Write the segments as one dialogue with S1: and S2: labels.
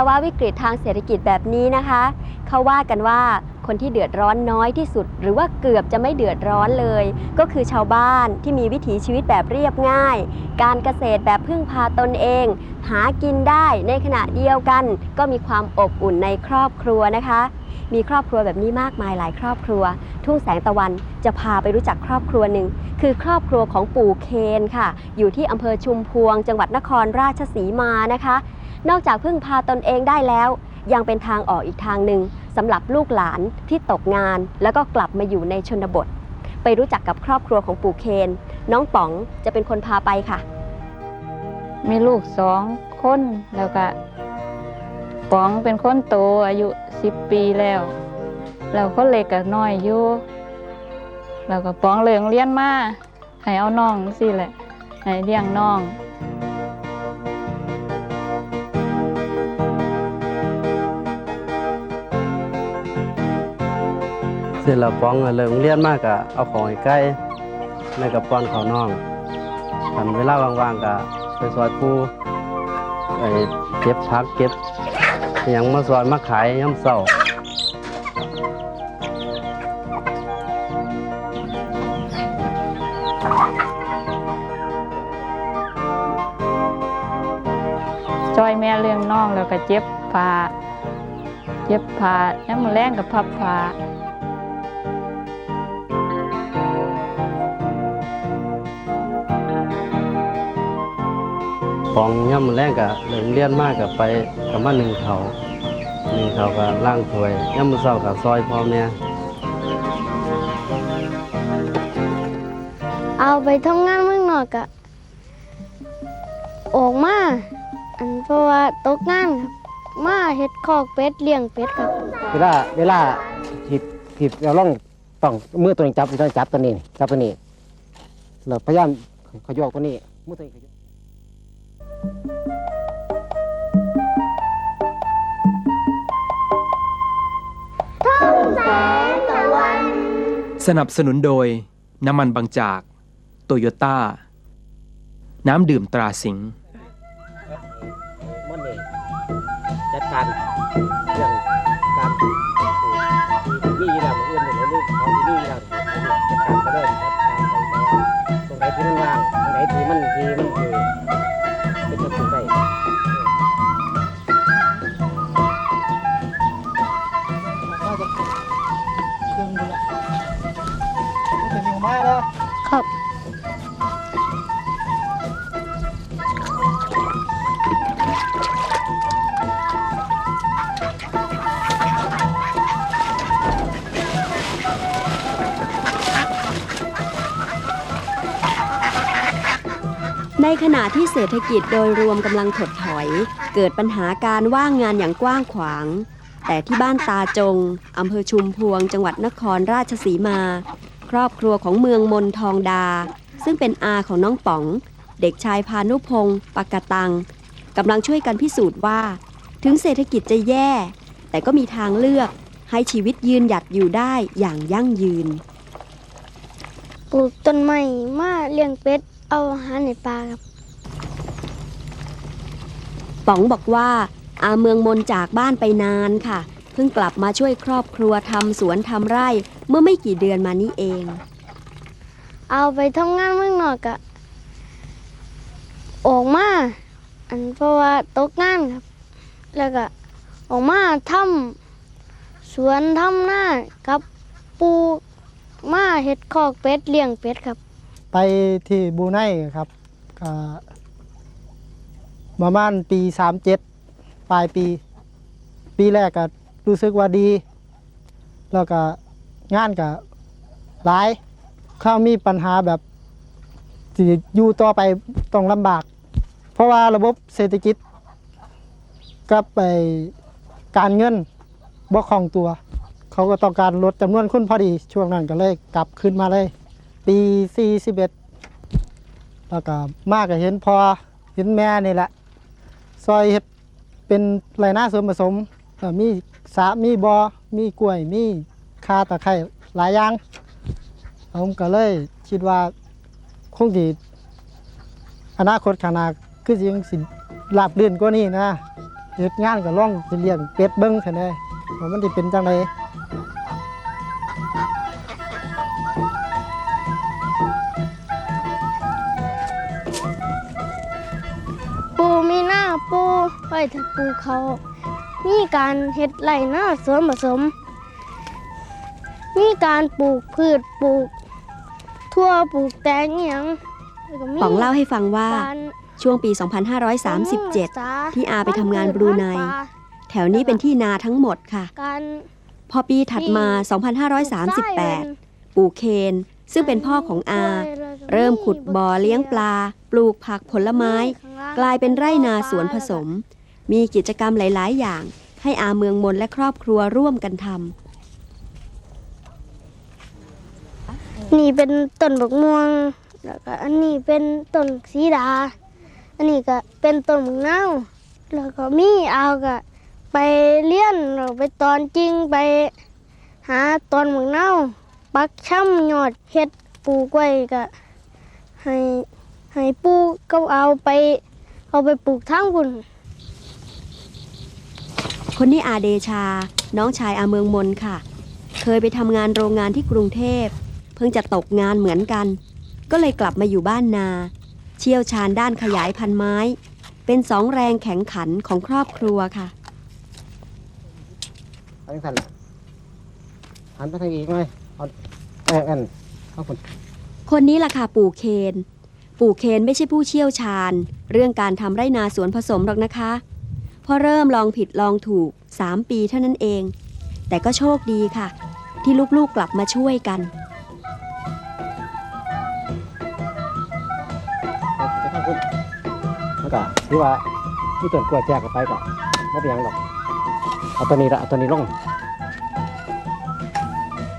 S1: ใน
S2: ภาวะวิกฤตทางเศรษฐกิจแบบนี้นะคะ เขาว่ากันว่าคนที่เดือดร้อนน้อยที่สุด หรือว่าเกือบจะไม่เดือดร้อนเลย ก็คือชาวบ้านที่มีวิถีชีวิตแบบเรียบง่าย การเกษตรแบบพึ่งพาตนเอง หากินได้ในขณะเดียวกัน ก็มีความอบอุ่นในครอบครัวนะคะ มีครอบครัวแบบนี้มากมายหลายครอบครัว ทุ่งแสงตะวันจะพาไปรู้จักครอบครัวหนึ่งคือครอบครัวของปู่เคนค่ะ อยู่ที่อำเภอชุมพวง จังหวัดนครราชสีมานะคะ นอกจากพึ่งพาตนเองได้แล้ว ยังเป็นทางออกอีกทางหนึ่งสำหรับลูกหลานที่ตกงาน แล้วก็กลับมาอยู่ในชนบท ไปรู้จักกับครอบครัวของปู่เคน น้องป๋องจะเป็นคนพาไปค่ะ
S3: มีลูกสองคนแล้วก็ป๋องเป็นคนโตอายุสิบปีแล้วแล้วคนเล็กก็น้อยอยู่แล้วก็ป๋องเลิงเรียนมาให้เอาน้องสิแหละให้เลี้ยงน้อง
S4: เสร็จแล้วป้องก็เลิกเรียนมากก็เอาของให้ใกล้ในกับป้อนเขาน้องทันเวลาว่างๆก็ไปซอยปูไอ้เก็บผักเก็บอหยังมาซอยมาขายย่ำเศร้า
S3: จอยแม่เลี้ยงน้องแล้วก็เจ็บผ้าเจ็บผ้ายังมาแรงกับพับผ้า
S4: ป้องย่ำแรงก็เลิกเรียนมากก็ไปกับมาหนึ่งเขาหนึ่งเขาก็ล่างถ้วยย่ำมื้อเศร้าก็ซอยพ่อแม่
S5: เอาไปทำงานเมืองนอกอะออกมา อันเพราะว่าตกงานครับมาเฮ็ดคอกเป็ดเลี้ยงเป็ดครับ
S6: เวลาเวลาถีบถีบเราล่องต้องมือตัวนี้จับต้องจับตัวนี้จับตัวนี้เราพยายามขยอกตัวนี้มือตัวนี้ขยอก
S7: สนับสนุนโดย น้ำมันบางจาก โตโยต้า น้ำดื่มตราสิงห์
S6: มันนี่จัดการเรื่องการปลูกมีอยู่แล้วมันอื่นอยู่แล้วนี่เขาที่นี่แล้วจัดการไปเลยจัดการไปตรงไหนที่มันว่างตรงไหนที่มันที่มันคือเป็น
S2: ในขณะที่เศรษฐกิจโดยรวมกำลังถดถอย เกิดปัญหาการว่างงานอย่างกว้างขวาง แต่ที่บ้านตาจงอำเภอชุมพวง จังหวัดนครราชสีมา ครอบครัวของเมืองมนทองดา ซึ่งเป็นอาของน้องป๋อง เด็กชายพานุพงศ์ปากตังกำลังช่วยกันพิสูจน์ว่า ถึงเศรษฐกิจจะแย่ แต่ก็มีทางเลือกให้ชีวิตยืนหยัดอยู่ได้อย่างยั่งยืน
S5: ปลูกต้นไม้มาเลี้ยงเป็ด เอาอาหารในปลาครับ
S2: ป๋องบอกว่า อาเมืองมนจากบ้านไปนานค่ะ เพิ่งกลับมาช่วยครอบครัวทำสวนทำไร่ เมื่อไม่กี่เดือนมานี้เอง
S5: เอาไปทำงานเมืองนอกก็ออกมา อันเพราะว่าตกงานครับ แล้วก็ออกมาทำสวนทำหน้ากับปลูกมาเฮ็ดคอกเป็ดเลี้ยงเป็ดครับ
S8: ไปที่บูไนครับประมาณปีสามเจ็ดปลายปี ปีแรกก็รู้สึกว่าดี แล้วก็งานก็หลายเข้ามีปัญหาแบบที่อยู่ต่อไปต้องลำบาก เพราะว่าระบบเศรษฐกิจกับไปการเงินบ่คล่องตัว เขาก็ต้องการลดจำนวนคนพอดี ช่วงนั้นก็เลยกลับขึ้นมาเลย ปี41แล้วก็มากก็เห็นพอเห็นแม่นี่แหละ ซอยเฮ็ดเป็นไรหน้าส่วนผสมมีสามีบอมีกล้วย มีคาตะไคร้หลายอย่าง ผมก็เลยคิดว่าคงสิอนาคตข้างหน้าคือสิยังสิราบรื่นกว่านี้นะเฮ็ดงานก็ล่องสิเลี้ยงเป็ดเบิ่งซั่นเด้ว่ามันสิเป็นจังได
S5: ว้ถ้าปูเขามีการเฮ็ดไรหน้าสวนผสม มีการปลูกพืชปลูก ทั่วปลูกแตงอหยังแล้วก็มี
S2: ป๋องเล่าให้ฟังว่า
S5: การ
S2: ช่วงปี 2537 ที่อาไปทำงานบรูไน
S5: การ
S2: แถวนี้เป็นที่นาทั้งหมดค่ะ
S5: การ
S2: พอปีถัดมา 2538 ปู่เคน ซึ่งเป็นพ่อของอา เริ่มขุดบ่อเลี้ยงปลา ปลูกผักผลไม้ กลายเป็นไร่นาสวนผสม มีกิจกรรมหลาย ๆ อย่าง ให้อาเมืองมนและครอบครัวร่วมกันท
S5: นี่เป็นต้นบกม่วง แล้วก็อันนี้เป็นต้นสีดา อันนี้ก็เป็นต้นมะนาวแล้วก็มีเอาก็ไปเลี้ยนเราไปตอนจริงไปหาตอนมะนาวปักช่ำยอดเฮ็ดปูกไว้ก็ให้ให้ปูก็เอาไป เอาไปปลูกทั้งคุณ
S2: คนนี้อาเดชา น้องชายอาเมืองมนค่ะ เคยไปทำงานโรงงานที่กรุงเทพ เพิ่งจะตกงานเหมือนกัน ก็เลยกลับมาอยู่บ้านนา เชี่ยวชาญด้านขยายพันธุ์ไม้ เป็นสองแรงแข็งขันของครอบครัวค่ะ
S6: เอาจังซั่นล่ะหันไปทางอีกหน่อยเอาเอออันเอาคน
S2: คนนี้ล่ะค่ะปู่เคน ปู่เคนไม่ใช่ผู้เชี่ยวชาญ เรื่องการทำไรนาสวนผสมหรอกนะคะ พอเริ่มลองผิดลองถูก 3 ปีเท่านั้นเอง แต่ก็โชคดีค่ะ ที่ลูกๆกลับมาช่วยกัน
S6: ไปทางคุณแล้วก็ถือว่าที่ต้นกล้วยแจกกันไปก็ไม่เป็นยังหรอกเอาตัวนี้ละเอาตัวนี้ลง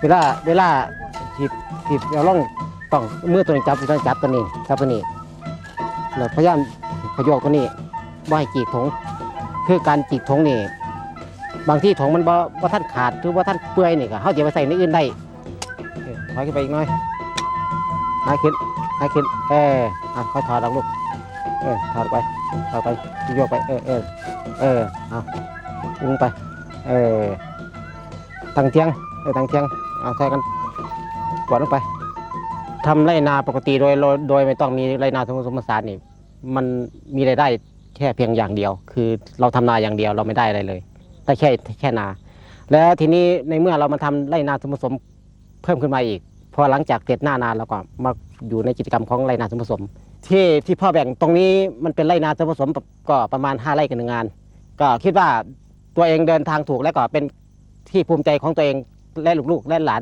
S6: เวลาเวลาถีบถีบเอาล่องต้องเมื่อตัวนี้จับต้องจับตัวนี้จับตัวนี้แล้วพยายามขยโยกตัวนี้บ่ให้จีกถง คือการจีกถงนี่บางที่ถงมันบ่บ่ท่านขาดหรือว่าท่านเปื่อยนี่ก็เขาจะไปใส่ในอื่นได้ถอยขึ้นไปอีกหน่อยหาขึ้นหาขึ้นเอออะค่อยถอดออกลูกเออถอดไปถอดไปโยกไปเออเออเออเอาลงไปเออตังเทียงเออตังเทียงเอาใส่กันกวาดลงไปทำไรนาปกติโดยโดยไม่ต้องมีไรนาสมผสมสานนี่มันมีรายได้ แค่เพียงอย่างเดียว คือเราทำนาอย่างเดียวเราไม่ได้อะไรเลยได้แค่แค่นา แล้วทีนี้ในเมื่อเรามาทำไรนาสมผสมเพิ่มขึ้นมาอีก พอหลังจากเสร็จหน้านาเราก็มาอยู่ในกิจกรรมของไรนาสมผสม ที่ที่พ่อแบ่งตรงนี้มันเป็นไรนาสมผสมก็ประมาณ 5ไร่กันหนึ่งงาน ก็คิดว่าตัวเองเดินทางถูกและก็เป็นที่ภูมิใจของตัวเองและลูกๆและหลาน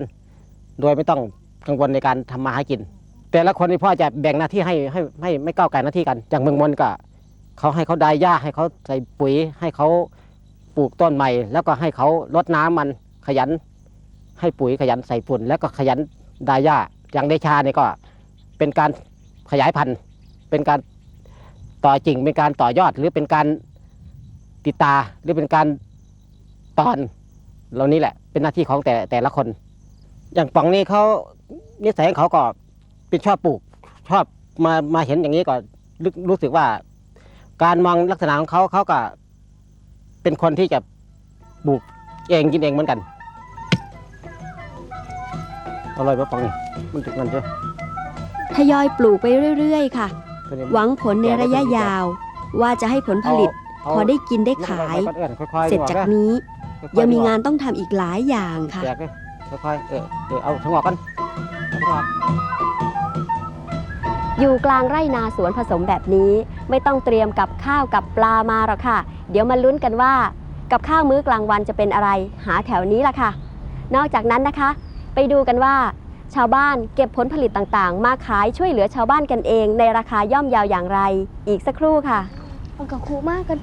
S6: โดยไม่ต้องกังวลในการทำมาหากิน แต่ละคนนี่พ่อจะแบ่งหน้าที่ให้ให้ไม่ก้าวไก่หน้าที่กัน อย่างเมืองมนก็ เขาให้เขาไดายหญ้าให้เขาใส่ปุ๋ย ให้เขาปลูกต้นใหม่ แล้วก็ให้เขารดน้ำมันขยัน ให้ปุ๋ยขยันใส่ฝุ่น แล้วก็ขยันไดายหญ้าอย่างเดชาเนี่ยก็เป็นการขยายพันธุ์ เป็นการต่อจริงเป็นการต่อยอดหรือเป็นการติดตาหรือเป็นการตอนเหล่านี้แหละ เป็นหน้าที่ของแต่แต่ละคน อย่างป๋องนี่เขานิสัยของเขาก็เป็นชอบปลูก ชอบมามาเห็นอย่างนี้ก็รู้สึกว่า การมองลักษณะของเขาเขาก็เป็นคนที่จะปลูกเองกินเองเหมือนกันอร่อยปะปองนี่มันถึงนั่นใช่
S2: ทยอยปลูกไปเรื่อย ๆ ค่ะ หวังผลในระยะยาว ว่าจะให้ผลผลิต พอได้กินได้ขาย เสร็จจากนี้ ยังมีงานต้องทำอีกหลายอย่างค่ะ
S6: แจกเลยค่อยๆเออเออเอาทั้งหมดกันเอาทั้งหมด
S2: อยู่กลางไร่นาสวนผสมแบบนี้ ไม่ต้องเตรียมกับข้าวกับปลามาหรอกค่ะ เดี๋ยวมาลุ้นกันว่า กับข้าวมื้อกลางวันจะเป็นอะไรหาแถวนี้ล่ะค่ะ นอกจากนั้นนะคะ ไปดูกันว่า ชาวบ้านเก็บผลผลิตต่างๆ มาขายช่วยเหลือชาวบ้านกันเอง ในราคาย่อมเยาวอย่างไร อีกสักครู่ค่ะ
S5: มันก็คูมากกัน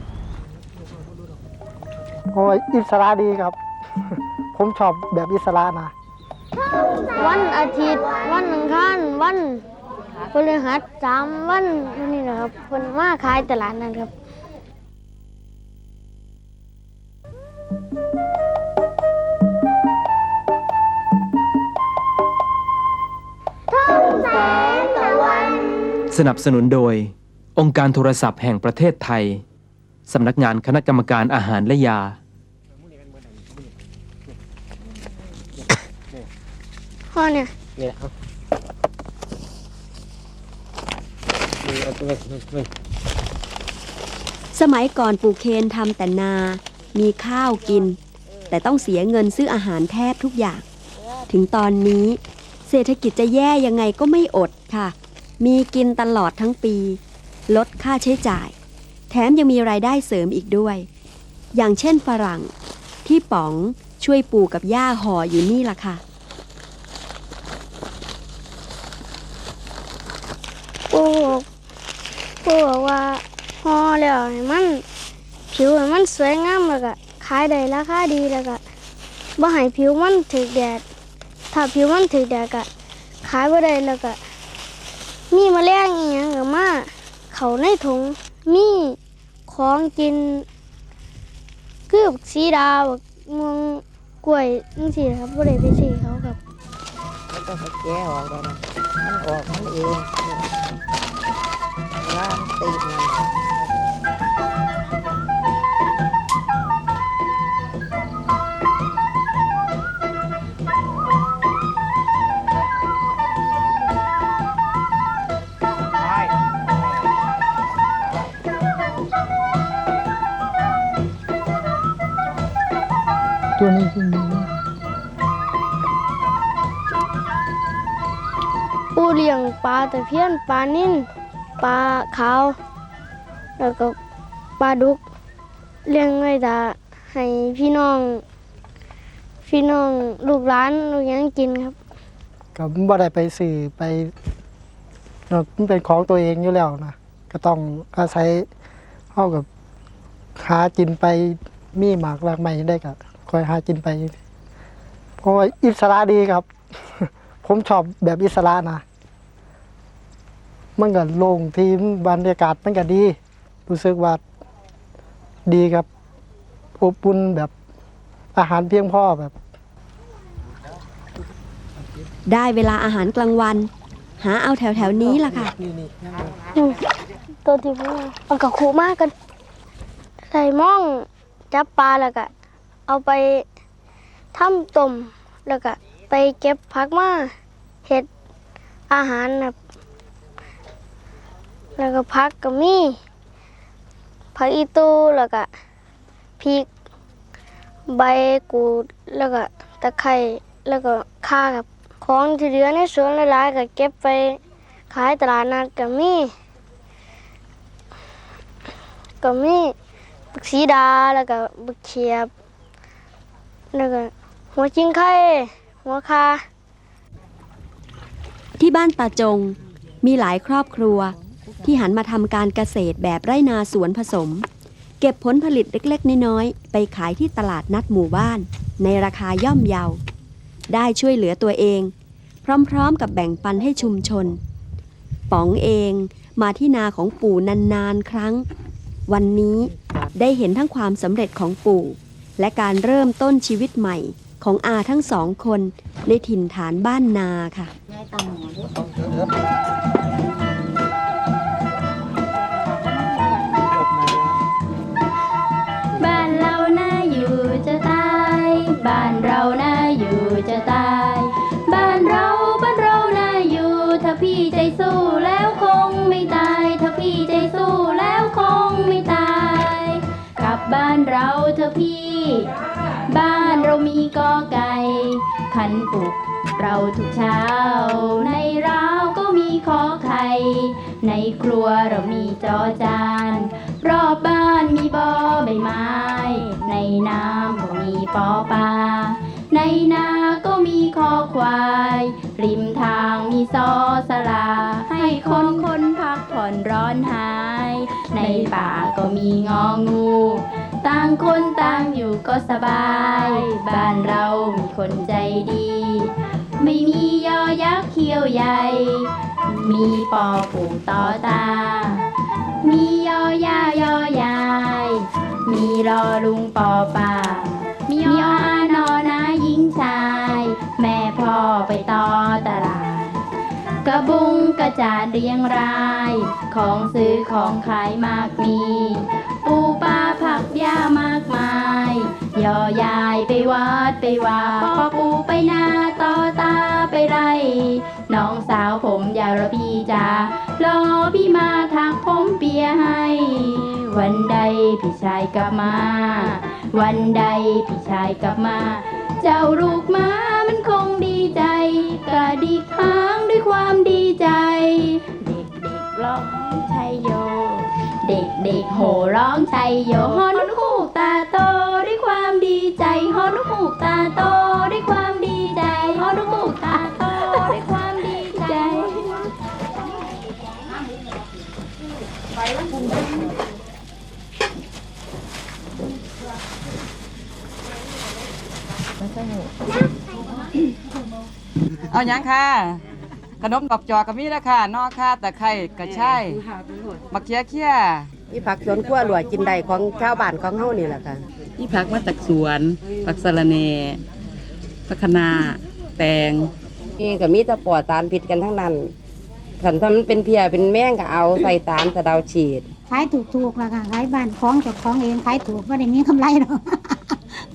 S8: เพราะว่าอิสระดีครับ ผมชอบแบบอิสระนะ
S5: วันอาทิตย์ วันอังคารวัน พฤหัสสามวันนี่นะครับเพิ่นมาขายตลาดนั้นครับ
S7: สนับสนุนโดย องค์การโทรศัพท์แห่งประเทศไทย สำนักงานคณะกรรมการอาหารและยา
S5: พ่อเนี่ย
S6: นี่แหละเอานี่เอาตัวนี้นี่
S2: สมัยก่อนปู่เคนทำแต่นา มีข้าวกิน แต่ต้องเสียเงินซื้ออาหารแทบทุกอย่าง ถึงตอนนี้ เศรษฐกิจจะแย่ยังไงก็ไม่อดค่ะ มีกินตลอดทั้งปี ลดค่าใช้จ่าย แถมยังมีรายได้เสริมอีกด้วย อย่างเช่นฝรั่ง ที่ป๋องช่วยปู่กับย่าห่ออยู่นี่ล่ะค่ะ
S5: ปู่บอก ปูบอกว่าห่อแล้วให้มันผิวให้มันสวยงามแล้วก็ขายได้ราคาดีแล้วก็บ่ให้ผิวมันถึกแดด ถ้าผิวมันถึกแดดก็ขายบ่ได้แล้วก็มีแมลงอีหยังก็มาเขาในถุงมีของกินคือบสีดาบักม่วงกล้วยจังซี่ครับบ่ได้ไปซื้อเขาครับ
S3: มันต้องแก้ออกได้นะมันออกมันเอง ล่ามตีนมัน
S8: ตัวนี้ที่มี
S5: ปูเลี้ยงปลาแตะเพียนปลานิ่น ปลาขาว แล้วก็ปลาดุกเลี้ยงไว้ตาให้พี่น้อง พี่น้องลูกหลานลูกหยังกินครับ
S8: ก็บ่ได้ไปสื่อไปเนาะมันเป็นของตัวเองอยู่แล้วนะก็ต้องอาศัยเข้ากับหากินไปมีหมากรากไม้ได้ก็คอยหากินไปเพราะว่าอิสระดีครับ ผมชอบแบบอิสระนะ มันก็โล่งทีมบรรยากาศมันก็ดี รู้สึกว่าดีครับอบอุ่นแบบอาหารเพียงพอแบบ
S2: ได้เวลาอาหารกลางวัน หาเอาแถวแถวๆนี้ล่ะค่ะ
S5: ตัวที่พูดมันก็คูมากกัน ใส่หม่องจับปลาแล้วก็เอาไปทำต้มแล้วก็ไปเก็บผักมาเห็ดอาหารแบบ แล้วก็ผักก็มีผักอีตูแล้วก็พริก ใบกูดแล้วก็ตะไคร้แล้วก็ข่าครับ ของที่เหลือในสวนหลายๆก็เก็บไปขายตลาดนัดก็มีก็มีบักสีดาแล้วก็บักเขียบแล้วก็หัวจิงไข่หัวคา
S2: ที่บ้านตาจงมีหลายครอบครัว ที่หันมาทำการเกษตรแบบไร่นาสวนผสม เก็บผลผลิตเล็กๆ น้อยๆ ไปขายที่ตลาดนัดหมู่บ้าน ในราคาย่อมเยา ได้ช่วยเหลือตัวเอง พร้อมๆ กับแบ่งปันให้ชุมชน ป๋องเองมาที่นาของปู่นานๆ ครั้ง วันนี้ได้เห็นทั้งความสำเร็จของปู่ และการเริ่มต้นชีวิตใหม่ของอาทั้งสองคนในถิ่นฐานบ้านนาค่ะ
S9: อพี่ บ้านเรามีกอไก่ ขันปลุกเราทุกเช้า ในราวก็มีขอไข่ ในครัวเรามีจอจาน รอบบ้านมีบอใบไม้ ในน้ำก็มีปอปลา ในนาก็มีคอควาย ริมทางมีซอสลา ให้คนคนพักผ่อนร้อนหาย ในป่าก็มีงองู ต่างคนต่างอยู่ก็สบาย บ้านเรามีคนใจดี ไม่มียอยักษ์เขี้ยวใหญ่ มีปอผูกต่อตา มียอยายอยาย มีรอลุงปอป่า มีออานอนายิงชาย แม่พ่อไปต่อตลาดกระบุงกระจาดเรียงราย ของซื้อของขายมากมี ผักหญ้ามากมาย ย่อยายไปวัดไปว่าพ่อปูไปนาต่อตาไปไร น้องสาวผมยาวระพี่จ๋ารอพี่มาทางผมเปียให้ วันใดพี่ชายกลับมา วันใดพี่ชายกลับมา เจ้าลูกม้ามันคงดีใจ กระดิกหางด้วยความดีใจ เด็กๆร้องชัยโย เด็กๆโห่ร้องชัยโยฮอนหูกตาโตด้วยความดีใจฮอนหูกตาโตด้วยความดีใจฮอนหูกตาโตด้วยความดีใจ
S10: เอาหยังค่ะ นมดอกจอกก็มีแล้วค่ะนอกค่ะตะไคร้กระชายมะเขือเคี้ย
S11: อีผักสวนครัวหลวกินได้ของชาวบ้านของเฮานี่แหละค่ะ
S10: นี่ผักมาจากสวนผักสะระเนผักคะนาแตง
S11: นี่ก็มีแต่ปลอดสารพิษกันทั้งนั้นขันถ้ามันเป็นเพียเป็นแม่งก็เอาใส่ตาลสะเดาฉีด
S12: ขายถูกๆแล้วค่ะขายบ้านของเจ้าของเองขายถูกไม่ได้มีกำไรหรอก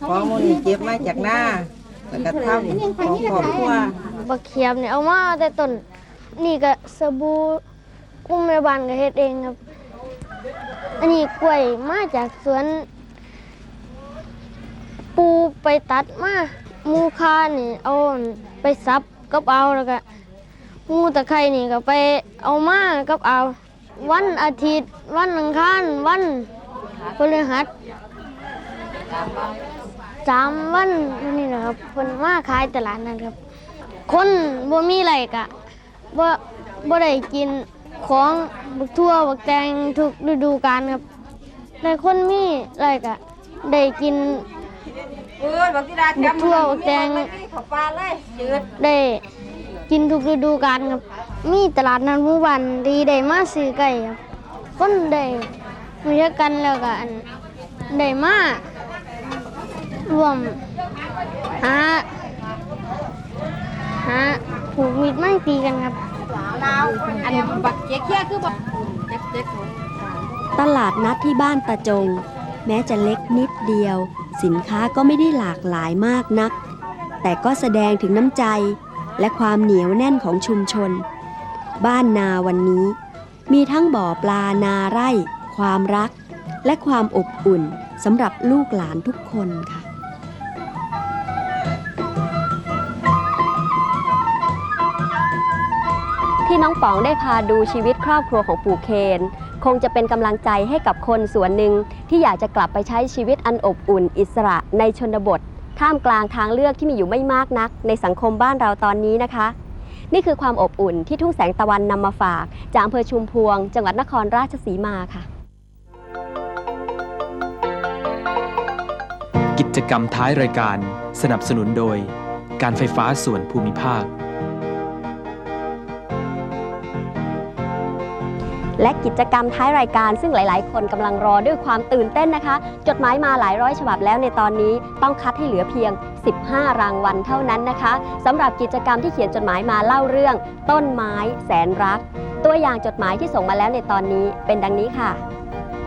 S11: ของมูลนี่เก็บมาจากหน้าแล้วก็ทำของครอบครัว
S5: บักเขียบเนี่ยเอามาแต่ต้นนี่ก็สบู่กุ้งแม่บ้านก็เฮ็ดเองครับ อันนี้กล้วยมาจากสวน ปูไปตัดมามูคานี่เอาไปซับกับเอาแล้วก็หมูตะไคร่นี่ก็ไปเอามากับเอา วันอาทิตย์ วันอังคารวันพฤหัสสามวันนี่นะครับเพิ่นมาขายตลาดนั้นครับ คนบ่มีไรกะบ่บ่ได้กินของบักทั่วบักแตงทุกฤดูกาลครับแต่คนมีไรกะได้กินบักทั่วบักแตงได้กินทุกฤดูกาลครับ มีตลาดนัดหมู่บ้านดีได้มาซื้อไก่ครับ คนได้มีกันแล้วก็อันได้มารวมหา ฮะผูกมิดไม่ตีกันครับ
S10: อันบักเกี้ยเคี้ยคือบักเจ๊ก
S2: ตลาดนัดที่บ้านตาจง แม้จะเล็กนิดเดียว สินค้าก็ไม่ได้หลากหลายมากนัก แต่ก็แสดงถึงน้ำใจและความเหนียวแน่นของชุมชน บ้านนาวันนี้ มีทั้งบ่อปลานาไร่ ความรัก และความอบอุ่นสำหรับลูกหลานทุกคนค่ะ ที่น้องป๋องได้พาดูชีวิตครอบครัวของปู่เคน คงจะเป็นกำลังใจให้กับคนส่วนหนึ่งที่อยากจะกลับไปใช้ชีวิตอันอบอุ่น อิสระในชนบท ท่ามกลางทางเลือกที่มีอยู่ไม่มากนัก ในสังคมบ้านเราตอนนี้นะคะ นี่คือความอบอุ่นที่ทุ่งแสงตะวันนำมาฝาก จากอำเภอชุมพวง จังหวัดนครราชสีมาค่ะ
S7: กิจกรรมท้ายรายการ สนับสนุนโดย การไฟฟ้าส่วนภูมิภาค
S2: และกิจกรรมท้ายรายการซึ่งหลาย ๆ คนกำลังรอด้วยความตื่นเต้นนะคะ จดหมายมาหลายร้อยฉบับแล้วในตอนนี้ต้องคัดให้เหลือเพียง 15 รางวัลเท่านั้นนะคะสำหรับกิจกรรมที่เขียนจดหมายมาเล่าเรื่อง ต้นไม้แสนรัก ตัวอย่างจดหมายที่ส่งมาแล้วในตอนนี้เป็นดังนี้ค่ะ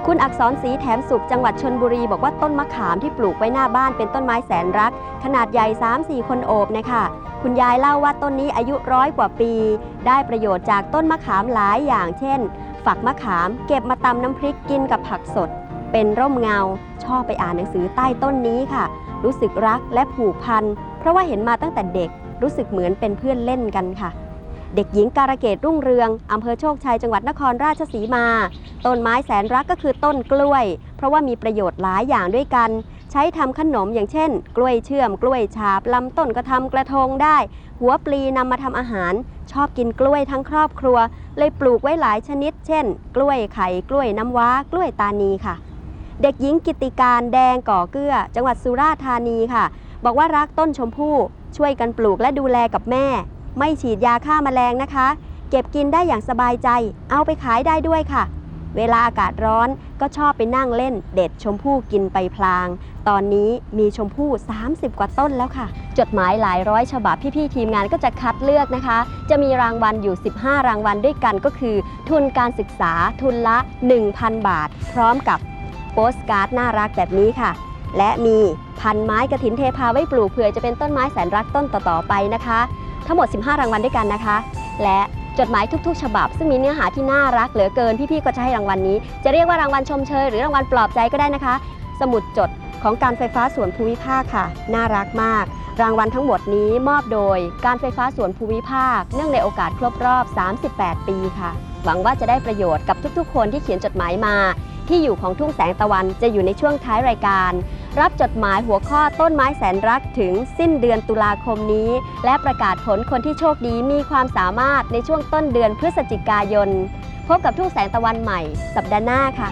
S2: คุณอักษรศรีแถมสุขจังหวัดชนบุรี บอกว่าต้นมะขามที่ปลูกไว้หน้าบ้านเป็นต้นไม้แสนรัก ขนาดใหญ่ 3-4 คนโอบนะคะคุณยายเล่าว่าต้นนี้อายุร้อยกว่าปี ได้ประโยชน์จากต้นมะขามหลายอย่างเช่น ฝักมะขาม เก็บมาตำน้ำพริกกินกับผักสด เป็นร่มเงา ชอบไปอ่านหนังสือใต้ต้นนี้ค่ะ รู้สึกรักและผูกพัน เพราะว่าเห็นมาตั้งแต่เด็ก รู้สึกเหมือนเป็นเพื่อนเล่นกันค่ะ เด็กหญิงการะเกดรุ่งเรืองอำเภอโชคชัยจังหวัดนครราชสีมา ต้นไม้แสนรักก็คือต้นกล้วย เพราะว่ามีประโยชน์หลายอย่างด้วยกัน ใช้ทำขนมอย่างเช่น กล้วยเชื่อม กล้วยฉาบลำต้นก็ทำกระทงได้ หัวปลีนำมาทำอาหาร ชอบกินกล้วยทั้งครอบครัว เลยปลูกไว้หลายชนิด เช่น กล้วยไข่ กล้วยน้ำว้า กล้วยตานีค่ะ เด็กหญิงกิติการแดงก่อเกลือจังหวัดสุราษฎร์ธานีค่ะ บอกว่ารักต้นชมพู่ช่วยกันปลูกและดูแลกับแม่ ไม่ฉีดยาฆ่าแมลงนะคะ เก็บกินได้อย่างสบายใจ เอาไปขายได้ด้วยค่ะ เวลาอากาศร้อนก็ชอบไปนั่งเล่น เด็ดชมพู่กินไปพลาง ตอนนี้มีชมพู่ 30 กว่าต้นแล้วค่ะ จดหมายหลายร้อยฉบับพี่ๆทีมงานก็จะคัดเลือกนะคะ จะมีรางวัลอยู่ 15 รางวัลด้วยกันก็คือ ทุนการศึกษาทุนละ 1,000 บาท พร้อมกับโปสการ์ดน่ารักแบบนี้ค่ะ และมีพันไม้กระถินเทพาไว้ปลูกเผื่อจะเป็นต้นไม้แสนรักต้นต่อๆไปนะคะ ทั้งหมด 15 รางวัลด้วยกันนะคะ และจดหมายทุกๆ ฉบับ ซึ่งมีเนื้อหาที่น่ารักเหลือเกินพี่ๆก็จะให้รางวัลนี้ จะเรียกว่ารางวัลชมเชยหรือรางวัลปลอบใจก็ได้นะคะ สมุดจด ของการไฟฟ้าส่วนภูมิภาคค่ะ น่ารักมาก รางวัลทั้งหมดนี้มอบโดยการไฟฟ้าส่วนภูมิภาค เนื่องในโอกาสครบรอบ 38 ปีค่ะ หวังว่าจะได้ประโยชน์กับทุกๆ คนที่เขียนจดหมายมา ที่อยู่ของทุ่งแสงตะวันจะอยู่ในช่วงท้ายรายการ รับจดหมายหัวข้อต้นไม้แสนรักถึงสิ้นเดือนตุลาคมนี้ และประกาศผลคนที่โชคดีมีความสามารถในช่วงต้นเดือนพฤศจิกายน พบกับทุ่งแสงตะวันใหม่ สัปดาห์หน้าค่ะ